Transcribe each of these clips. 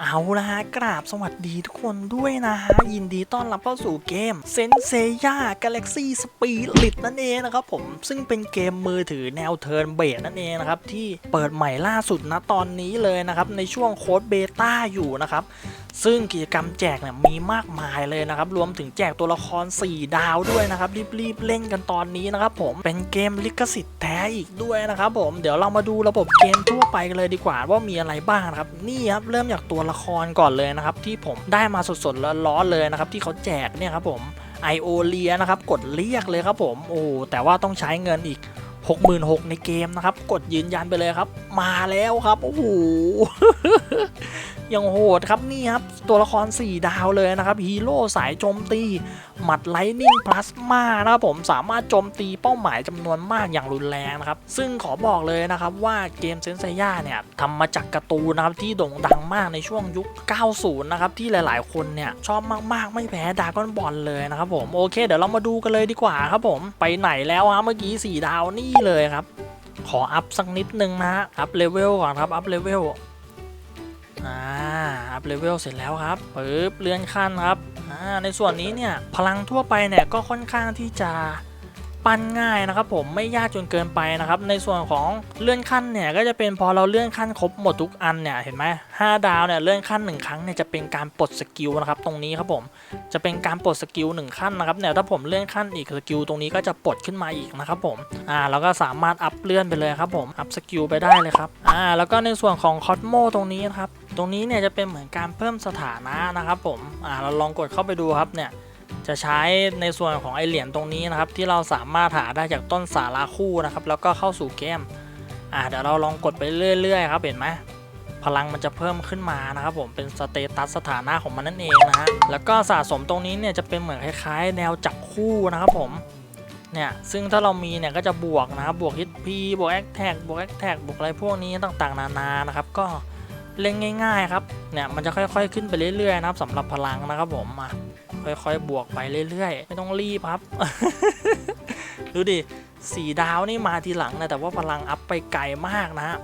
เอาละฮะกราบสวัสดีทุกคนด้วยนะฮะ ยินดีต้อนรับเข้าสู่เกมเซนเซย่า Galaxy Spirit นั่นเองนะครับผมซึ่งเป็นเกมมือถือแนวเทิร์นเบสนั่นเองนะครับ ที่เปิดใหม่ล่าสุดนะตอนนี้เลยนะครับ ในช่วงโค้ดเบต้าอยู่นะครับ ซึ่งกิจกรรมแจกเนี่ยมีมากมายเลยนะครับ รวมถึงแจกตัวละคร 4 ดาวด้วยนะครับ รีบๆเล่นกันตอนนี้นะครับผมเป็นเกมลิขสิทธิ์แท้อีกด้วยนะครับผมเดี๋ยวเรามาดูระบบเกมทั่วไปกันเลยดีกว่าว่ามีอะไรบ้างนะครับนี่ครับเริ่มจากตัวละครก่อนเลยนะครับ ที่ผมได้มาสดๆร้อนๆเลยนะครับ ที่เขาแจกเนี่ยครับผมไอโอเลียนะครับ กดเรียกเลยครับผมโอ้แต่ว่าต้องใช้เงินอีก 66,000ในเกมนะครับ กดยืนยันไปเลยครับ มาแล้วครับโอ้โห ยังโหดครับนี่ครับ ตัวละคร 4 ดาวเลยนะครับฮีโร่สายโจมตี หมัดไลนิ่งพลาสมานะครับผมสามารถโจมตีเป้าหมายจำนวนมากอย่างรุนแรงนะครับ ซึ่งขอบอกเลยนะครับว่าเกมเซนเซย่าเนี่ยทำมาจากการ์ตูนนะครับที่โด่งดังมากในช่วงยุค 90 นะครับ ที่หลายๆ คนเนี่ยชอบมากๆ ไม่แพ้ดากอนบอลเลยนะครับผมโอเค เดี๋ยวเรามาดูกันเลยดีกว่าครับผมไปไหนแล้วฮะเมื่อกี้ 4 ดาวนี่เลยครับขออัพสักนิดนึงนะฮะอัพเลเวลก่อนครับอัพเลเวล อ่าอัพเลเวลเสร็จแล้วครับปึ๊บเลื่อนขั้นครับอ่าในส่วนนี้เนี่ยพลังทั่วไปเนี่ยก็ค่อนข้างที่จะปั้นง่ายนะครับผมไม่ยากจนเกินไปนะครับ ในส่วนของเลื่อนขั้นเนี่ยก็จะเป็นพอเราเลื่อนขั้นครบหมดทุกอันเนี่ยเห็นไหมห้าดาวเนี่ยเลื่อนขั้นหนึ่งครั้งเนี่ยจะเป็นการปลดสกิลนะครับตรงนี้ครับผมจะเป็นการปลดสกิลหนึ่งขั้นนะครับเนี่ยถ้าผมเลื่อนขั้นอีกสกิลตรงนี้ก็จะปลดขึ้นมาอีกนะครับผมอ่าแล้วก็สามารถอัพเลื่อนไปเลยครับผมอัพสกิลไปได้เลยครับอ่าแล้วก็ในส่วนของคอสโมตรงนี้นะครับ ตรงนี้เนี่ยจะเป็นเหมือนการเพิ่มสถานะนะครับผมอ่าเราลองกดเข้าไปดูครับเนี่ยจะใช้ในส่วนของไอเหรียญตรงนี้นะครับ ที่เราสามารถหาได้จากต้นสาราคู่นะครับ แล้วก็เข้าสู่เกมอ่าเดี๋ยวเราลองกดไปเรื่อยๆครับเห็นไหมพลังมันจะเพิ่มขึ้นมานะครับผมเป็นสเตตัสสถานะของมันนั่นเองนะฮะแล้วก็สะสมตรงนี้เนี่ยจะเป็นเหมือนคล้ายๆ แนวจับคู่นะครับผมเนี่ยซึ่งถ้าเรามีเนี่ยก็จะบวกนะครับบวกฮิตพีบวกแอคแท็กบวกแอคแท็กบวกอะไรพวกนี้ต่างๆ นานานะครับก็ เล่นง่าย ๆ ครับเนี่ยมันจะค่อยๆ ขึ้นไปเรื่อยๆนะครับสำหรับพลังนะครับผมอะค่อยๆ บวกไปเรื่อยๆ ไม่ต้องรีบครับ ดูดิสี่ดาวนี่มาทีหลังนะแต่ว่าพลังอัพไปไกลมากนะฮะ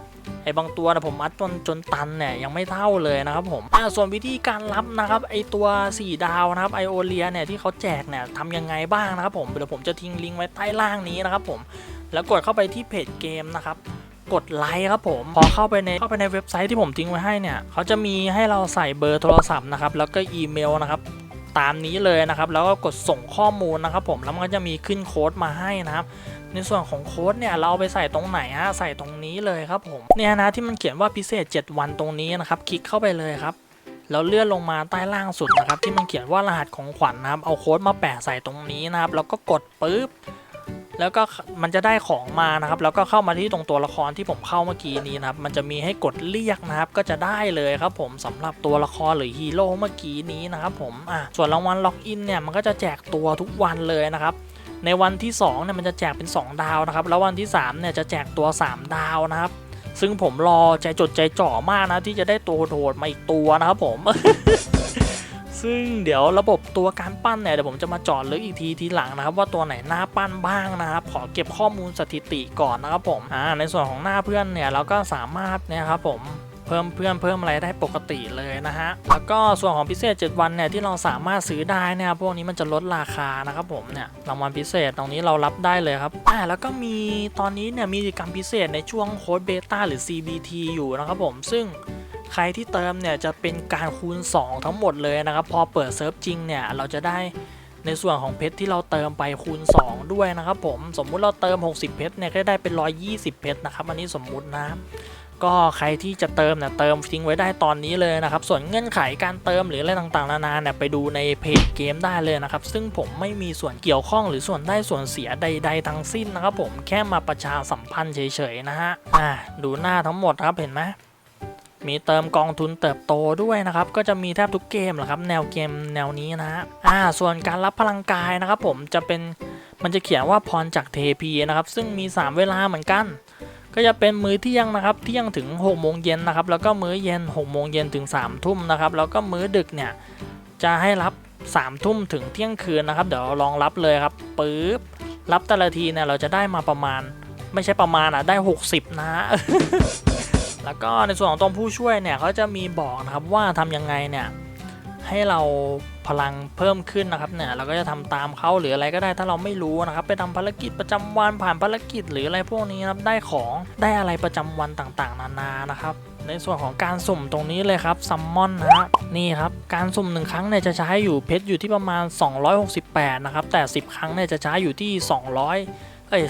ไอ้บางตัวนะผมอัดจนจนตันเนี่ยยังไม่เท่าเลยนะครับผมอ่ส่วนวิธีการรับนะครับไอตัว 4 ดาวนะครับไอโอเลียเนี่ยที่เขาแจกเนี่ยทำยังไงบ้างนะครับผมเดี๋ยวผมจะทิ้งลิงก์ไว้ใต้ล่างนี้นะครับผมแล้วกดเข้าไปที่เพจเกมนะครับ กดไลค์ครับผม พอเข้าไปในเข้าไปในเว็บไซต์ที่ผมทิ้งไว้ให้เนี่ยเขาจะมีให้เราใส่เบอร์โทรศัพท์นะครับแล้วก็อีเมลนะครับตามนี้เลยนะครับ แล้วก็กดส่งข้อมูลนะครับ ผมแล้วมันก็จะมีขึ้นโค้ดมาให้นะครับ ในส่วนของโค้ดเนี่ยเราเอาไปใส่ตรงไหนฮะใส่ตรงนี้เลยครับผมเนี่ยนะที่มันเขียนว่าพิเศษ 7 วันตรงนี้นะครับ คลิกเข้าไปเลยครับแล้วเลื่อนลงมาใต้ล่างสุดนะครับ ที่มันเขียนว่ารหัสของขวัญนะครับ เอาโค้ดมาแปะใส่ตรงนี้นะครับ แล้วก็กดปุ๊บ แล้วก็มันจะได้ของมานะครับ แล้วก็เข้ามาที่ตรงตัวละครที่ผมเข้าเมื่อกี้นี้นะครับ มันจะมีให้กดเรียกนะครับ ก็จะได้เลยครับผมสำหรับตัวละครหรือฮีโร่เมื่อกี้นี้นะครับผมอะส่วนรางวัลล็อกอินเนี่ยมันก็จะแจกตัวทุกวันเลยนะครับในวันที่2เนี่ยมันจะแจกเป็น 2 ดาวนะครับ แล้ววันที่3เนี่ยจะแจกตัว 3 ดาวนะครับ ซึ่งผมรอใจจดใจจ่อมากนะที่จะได้ตัวโหดมาอีกตัวนะครับผม ซึ่งเดี๋ยวระบบตัวการปั้นเนี่ยเดี๋ยวผมจะมาจอดลึกอีกทีทีหลังนะครับ ว่าตัวไหนหน้าปั้นบ้างนะครับขอเก็บข้อมูลสถิติก่อนนะครับผมอ่าในส่วนของหน้าเพื่อนเนี่ยเราก็สามารถเนี่ยครับผมเพิ่มเพื่อนเพิ่มอะไรได้ปกติเลยนะฮะ แล้วก็ส่วนของพิเศษ 7 วันเนี่ยที่เราสามารถซื้อได้เนี่ยพวกนี้มันจะลดราคานะครับผมเนี่ยรางวัลพิเศษตรงนี้เรารับได้เลยครับอ่าแล้วก็มีตอนนี้เนี่ยมีกิจกรรมพิเศษในช่วงโค้ดเบต้าหรือ CBT อยู่นะครับผมซึ่ง ใครที่เติมเนี่ยจะเป็นการคูณ 2 ทั้งหมดเลยนะครับ พอเปิดเซิร์ฟจริงเนี่ยเราจะได้ในส่วนของเพชรที่เราเติมไปคูณ 2 ด้วยนะครับผมสมมุติเราเติม 60 เพชรเนี่ยก็ได้เป็น 120 เพชรนะครับอันนี้สมมุตินะก็ใครที่จะเติมเนี่ยเติมทิ้งไว้ได้ตอนนี้เลยนะครับ ส่วนเงื่อนไขการเติมหรืออะไรต่างๆนานาเนี่ยไปดูในเพจเกมได้เลยนะครับ ซึ่งผมไม่มีส่วนเกี่ยวข้องหรือส่วนได้ส่วนเสียใด ๆ ทั้งสิ้นนะครับ ผมแค่มาประชาสัมพันธ์เฉยๆนะฮะอ่าดูหน้าทั้งหมดครับเห็นไหม มีเติมกองทุนเติบโตด้วยนะครับ ก็จะมีแทบทุกเกมแหละครับ แนวเกมแนวนี้นะฮะอ่าส่วนการรับพลังกายนะครับ ผมจะเป็นมันจะเขียนว่าพรจากเทพีนะครับ ซึ่งมี 3 เวลาเหมือนกัน ก็จะเป็นมื้อเที่ยงนะครับ เที่ยงถึง6โมงเย็นนะครับ แล้วก็มื้อเย็น6โมงเย็นถึง3ทุ่มนะครับ แล้วก็มื้อดึกเนี่ยจะให้รับ3ทุ่มถึงเที่ยงคืนนะครับ เดี๋ยวลองรับเลยครับปึ๊บรับแต่ละทีเนี่ยเราจะได้มาประมาณ ไม่ใช่ประมาณอะได้ 60 นะ แล้วก็ในส่วนของตรงผู้ช่วยเนี่ยเขาจะมีบอกนะครับว่าทำยังไงเนี่ยให้เราพลังเพิ่มขึ้นนะครับเนี่ยเราก็จะทำตามเขาหรืออะไรก็ได้ถ้าเราไม่รู้นะครับ ไปทำภารกิจประจำวันผ่านภารกิจหรืออะไรพวกนี้นะครับได้ของได้อะไรประจำวันต่างๆ นานานะครับ ในส่วนของการสุ่มตรงนี้เลยครับซัมมอนนะฮะนี่ครับการสุ่มหนึ่งครั้งเนี่ยจะใช้อยู่เพชรอยู่ที่ประมาณ 268 นะครับแต่ 10 ครั้งเนี่ยจะใช้อยู่ที่ 200 เอ้ย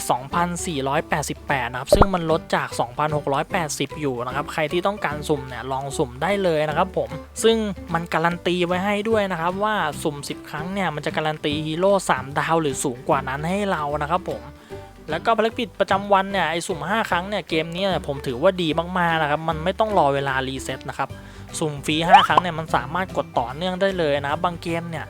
2,488 นะครับ ซึ่งมันลดจาก 2,680 อยู่นะครับ ใครที่ต้องการสุ่มเนี่ยลองสุ่มได้เลยนะครับผม ซึ่งมันการันตีไว้ให้ด้วยนะครับว่าสุ่ม 10 ครั้งเนี่ยมันจะการันตีฮีโร่3ดาวหรือสูงกว่านั้นให้เรานะครับผมแล้วก็ภารกิจประจำวันเนี่ยไอสุ่ม 5 ครั้งเนี่ยเกมนี้ผมถือว่าดีมากๆนะครับมันไม่ต้องรอเวลารีเซ็ตนะครับสุ่มฟรี 5 ครั้งเนี่ยมันสามารถกดต่อเนื่องได้เลยนะบางเกมเนี่ย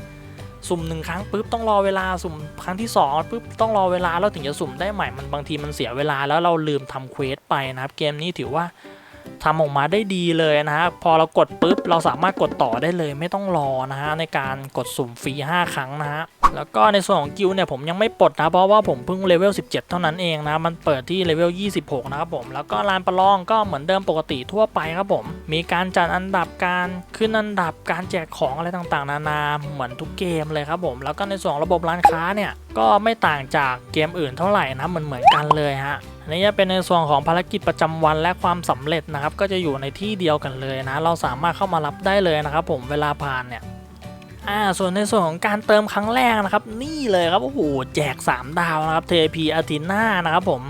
สุ่มหนึ่งครั้งปุ๊บต้องรอเวลาสุ่มครั้งที่2ปุ๊บต้องรอเวลาแล้วถึงจะสุ่มได้ใหม่มันบางทีมันเสียเวลาแล้วเราลืมทำเควสไปนะครับเกมนี้ถือว่าทำออกมาได้ดีเลยนะครับพอเรากดปุ๊บเราสามารถกดต่อได้เลยไม่ต้องรอนะฮะในการกดสุ่มฟรี5 ครั้งนะฮะแล้วก็ในส่วนของกิลเนี่ยผมยังไม่ปลดนะ เพราะว่าผมเพิ่งเลเวล 17 เท่านั้นเองนะ มันเปิดที่เลเวล 26 นะครับผม แล้วก็ลานประลองก็เหมือนเดิมปกติทั่วไปครับผม มีการจัดอันดับการขึ้นอันดับการแจกของอะไรต่างๆ นานาเหมือนทุกเกมเลยครับผม แล้วก็ในส่วนระบบร้านค้าเนี่ยก็ไม่ต่างจากเกมอื่นเท่าไหร่นะเหมือนเหมือนกันเลยฮะอันนี้จะเป็นในส่วนของภารกิจประจำวันและความสำเร็จนะครับก็จะอยู่ในที่เดียวกันเลยนะ เราสามารถเข้ามารับได้เลยนะครับผมเวลาผ่านเนี่ย อ่าส่วนในส่วนของการเติมครั้งแรกนะครับ นี่เลยครับโอ้โหแจก 3 ดาวนะครับเทพีอาทิน่านะครับผม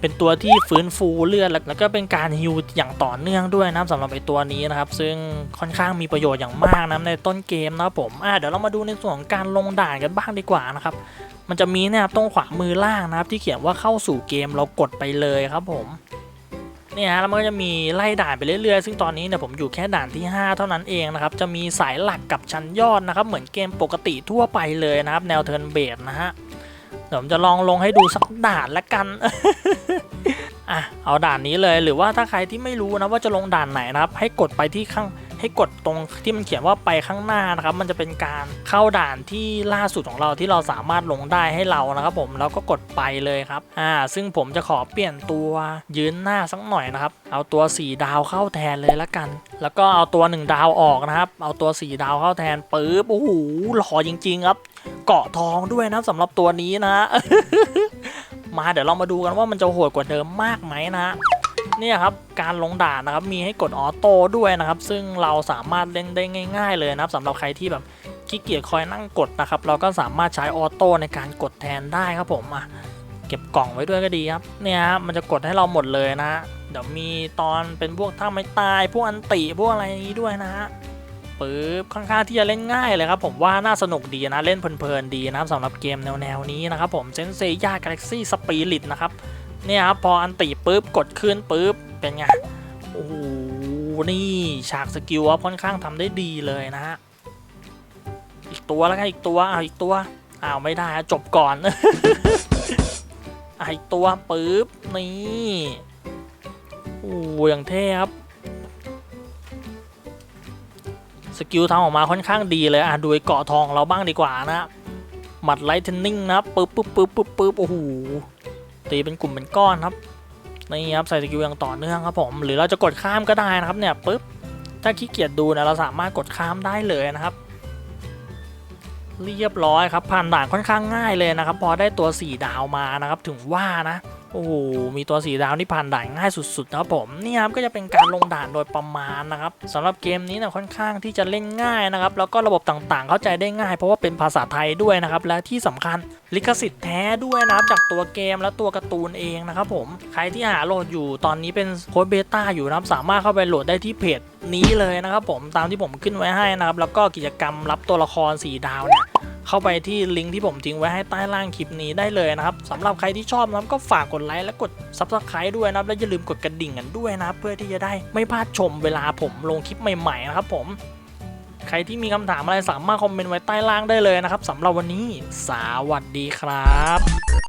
เป็นตัวที่ฟื้นฟูเลือดแล้วแล้วก็เป็นการฮิวอย่างต่อเนื่องด้วยนะสำหรับไอตัวนี้นะครับ ซึ่งค่อนข้างมีประโยชน์อย่างมากนะในต้นเกมนะครับผมอ่าเดี๋ยวเรามาดูในส่วนของการลงด่านกันบ้างดีกว่านะครับ มันจะมีเนี่ยตรงขวามือล่างนะครับ ที่เขียนว่าเข้าสู่เกมเรากดไปเลยครับผม เนี่ยฮะแล้วมันก็จะมีไล่ด่านไปเรื่อยๆ ซึ่งตอนนี้เนี่ยผมอยู่แค่ด่านที่ 5 เท่านั้นเองนะครับ จะมีสายหลักกับชั้นยอดนะครับ เหมือนเกมปกติทั่วไปเลยนะครับ แนวเทิร์นเบสนะฮะเดี๋ยวผมจะลองลงให้ดูสักด่านละกันอะเอาด่านนี้เลยหรือว่าถ้าใครที่ไม่รู้นะว่าจะลงด่านไหนนะครับ ให้กดไปที่ข้าง ให้กดตรงที่มันเขียนว่าไปข้างหน้านะครับ มันจะเป็นการเข้าด่านที่ล่าสุดของเราที่เราสามารถลงได้ให้เรานะครับ ผมแล้วก็กดไปเลยครับอ่าซึ่งผมจะขอเปลี่ยนตัวยืนหน้าสักหน่อยนะครับ เอาตัว 4 ดาวเข้าแทนเลยละกัน แล้วก็เอาตัว 1 ดาวออกนะครับ เอาตัว 4 ดาวเข้าแทนปึ๊บโอ้โหหล่อจริง ๆ ครับ เกาะทองด้วยนะสำหรับตัวนี้นะมาเดี๋ยวเรามาดูกันว่ามันจะโหดกว่าเดิมมากไหมนะ เนี่ยครับการลงด่านนะครับมีให้กดออโต้ด้วยนะครับ ซึ่งเราสามารถเล่นได้ง่าย ๆ เลยนะครับสำหรับใครที่แบบขี้เกียจคอยนั่งกดนะครับ เราก็สามารถใช้ออโต้ในการกดแทนได้ครับผมอะเก็บกล่องไว้ด้วยก็ดีครับเนี่ยมันจะกดให้เราหมดเลยนะเดี๋ยวมีตอนเป็นพวกท่าไม่ตายพวกอันติพวกอะไรนี้ด้วยนะฮะปึ๊บค่อนข้างที่จะเล่นง่ายเลยครับผมว่าน่าสนุกดีนะเล่นเพลินๆดีนะครับสำหรับเกมแนวๆนี้นะครับผมเซนเซย่ากาแล็กซี่สปีริตนะครับ เนี่ยครับพออันติปุ๊บกดขึ้นปุ๊บเป็นไงโอ้โหนี่ฉากสกิลค่อนข้างทำได้ดีเลยนะฮะอีกตัวแล้วกันอีกตัวอ้าวอีกตัวอ้าวไม่ได้จบก่อนอีกตัวปุ๊บนี่โอ้อย่างเท่ครับสกิลทำออกมาค่อนข้างดีเลยอะดูไอ้เกาะทองเราบ้างดีกว่านะหมัดไลท์เทนนิ่งนะปึ๊บปึ๊บปึ๊บปึ๊บปึ๊บโอ้โห ตีเป็นกลุ่มเป็นก้อนครับนี่ครับใส่สกิลอย่างต่อเนื่องครับผมหรือเราจะกดข้ามก็ได้นะครับเนี่ยปุ๊บถ้าขี้เกียจดูนะเราสามารถกดข้ามได้เลยนะครับ เรียบร้อยครับผ่านด่านค่อนข้างง่ายเลยนะครับ พอได้ตัว 4 ดาวมานะครับ ถึงว่านะ โอ้โห มีตัว4ดาวนี่ผ่านด่านง่ายสุดๆนะครับผม นี่ครับก็จะเป็นการลงด่านโดยประมาณนะครับสำหรับเกมนี้นะค่อนข้างที่จะเล่นง่ายนะครับ แล้วก็ระบบต่างๆ เข้าใจได้ง่าย เพราะว่าเป็นภาษาไทยด้วยนะครับ และที่สำคัญลิขสิทธิ์แท้ด้วยนะครับจากตัวเกมและตัวการ์ตูนเองนะครับผม ใครที่หาโหลดอยู่ตอนนี้เป็นโค้ดเบต้าอยู่นะครับ สามารถเข้าไปโหลดได้ที่เพจนี้เลยนะครับผมตามที่ผมขึ้นไว้ให้นะครับ แล้วก็กิจกรรมรับตัวละคร4ดาวเนี่ย เข้าไปที่ลิงก์ที่ผมทิ้งไว้ให้ใต้ล่างคลิปนี้ได้เลยนะครับสำหรับใครที่ชอบนะครับก็ฝากกดไลค์และกด Subscribe ด้วยนะครับและอย่าลืมกดกระดิ่งกันด้วยนะครับเพื่อที่จะได้ไม่พลาดชมเวลาผมลงคลิปใหม่ๆนะครับผมใครที่มีคำถามอะไรสามารถคอมเมนต์ไว้ใต้ล่างได้เลยนะครับสำหรับวันนี้ สวัสดีครับ